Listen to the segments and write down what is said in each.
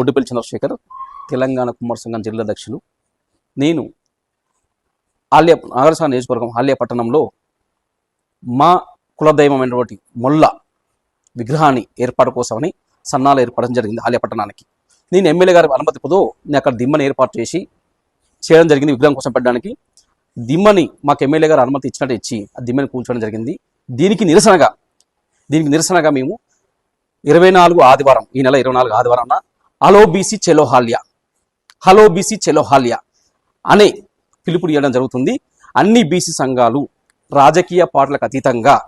బొడ్డుపల్లి చంద్రశేఖర్ తెలంగాణ కుమార్ సంఘం జిల్లా అధ్యక్షులు. నేను ఆల్య నాగరసా నియోజకవర్గం ఆల్య పట్టణంలో మా కులదైవమైనటువంటి మొల్ల విగ్రహాన్ని ఏర్పాటు కోసమని సన్నాలు ఏర్పడడం జరిగింది ఆలయ పట్టణానికి. నేను ఎమ్మెల్యే గారి అనుమతి అనుమతితో నేను అక్కడ దిమ్మని ఏర్పాటు చేసి చేయడం జరిగింది విగ్రహం కోసం పెట్టడానికి. దిమ్మని మాకు ఎమ్మెల్యే గారు అనుమతి ఇచ్చినట్టు ఇచ్చి ఆ దిమ్మని కూర్చోవడం జరిగింది. దీనికి నిరసనగా దీనికి నిరసనగా మేము ఇరవై నాలుగు ఆదివారం ఈ నెల ఇరవై నాలుగు ఆదివారం హలో బీసీ హలోబీసి చెలోహాల్యా హలో బీసీ అనే పిలుపు ఇవ్వడం జరుగుతుంది. అన్ని బీసీ సంఘాలు రాజకీయ పార్టీలకు అతీతంగా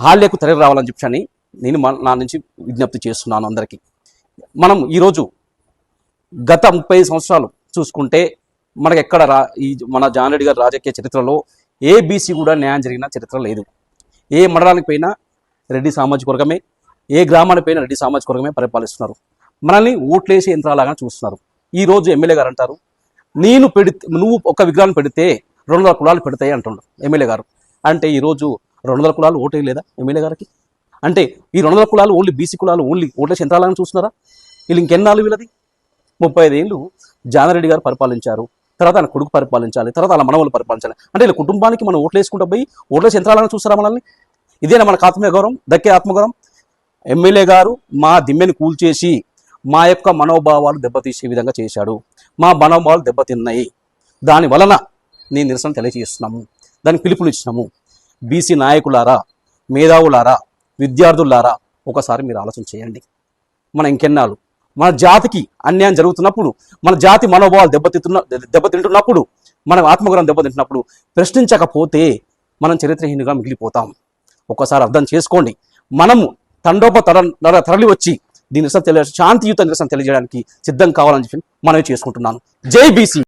హాల్యకు తరలి రావాలని చెప్పని నేను మా- నా నుంచి విజ్ఞప్తి చేస్తున్నాను అందరికీ. మనం ఈరోజు గత ముప్పై సంవత్సరాలు చూసుకుంటే మనకి ఎక్కడ రా ఈ మన జానరెడ్డి గారి రాజకీయ చరిత్రలో ఏ బీసీ కూడా న్యాయం జరిగిన చరిత్ర లేదు. ఏ మండలానికి పోయినా రెడ్డి సామాజిక వర్గమే ఏ గ్రామానికి పోయినా రెడ్డి సామాజిక వర్గమే పరిపాలిస్తున్నారు. మనల్ని ఓట్లేసే యంత్రాలాగా చూస్తున్నారు. ఈ రోజు ఎమ్మెల్యే గారు అంటారు నేను పెడితే నువ్వు ఒక విగ్రహాన్ని పెడితే రెండు వందల కులాలు పెడతాయి అంటున్నాడు ఎమ్మెల్యే గారు. అంటే ఈరోజు రెండు వందల కులాలు ఓటే లేదా ఎమ్మెల్యే గారికి? అంటే ఈ రెండు వందల కులాలు ఓన్లీ బీసీ కులాలు ఓన్లీ ఓట్లేసే యంత్రాలను చూస్తున్నారా? వీళ్ళు ఇంకెన్నాళ్ళు వీళ్ళది? ముప్పై ఐదేళ్ళు జానారెడ్డి గారు పరిపాలించారు. తర్వాత ఆయన కొడుకు పరిపాలించాలి. తర్వాత అలా మనవలు పరిపాలించాలి. అంటే వీళ్ళ కుటుంబానికి మనం ఓట్లేసుకుంటూ పోయి ఓట్లేసి యంత్రాలను చూస్తారా మనల్ని? ఇదేనా మనకు ఆత్మగౌరవం దక్కే ఆత్మగౌరవం? ఎమ్మెల్యే గారు మా దిమ్మెని కూల్చేసి మా యొక్క మనోభావాలు దెబ్బతీసే విధంగా చేశాడు. మా మనోభావాలు దెబ్బతిన్నాయి. దాని వలన నేను నిరసన తెలియజేస్తున్నాము. దానికి పిలుపునిచ్చినాము బీసీ నాయకులారా మేధావులారా విద్యార్థులారా ఒకసారి మీరు ఆలోచన చేయండి. మన ఇంకెన్నాళ్ళు? మన జాతికి అన్యాయం జరుగుతున్నప్పుడు మన జాతి మనోభావాలు దెబ్బతింటున్న దెబ్బతింటున్నప్పుడు మన ఆత్మగౌరవం దెబ్బతింటున్నప్పుడు ప్రశ్నించకపోతే మనం చరిత్రహీనుగా మిగిలిపోతాం. ఒక్కసారి అర్థం చేసుకోండి. మనము తండోప తర తరలి వచ్చి దీని నిరసన తెలియ శాంతియుత నిరసన తెలియజేయడానికి సిద్ధం కావాలని చెప్పి మనవి చేసుకుంటున్నాను. జై బీసీ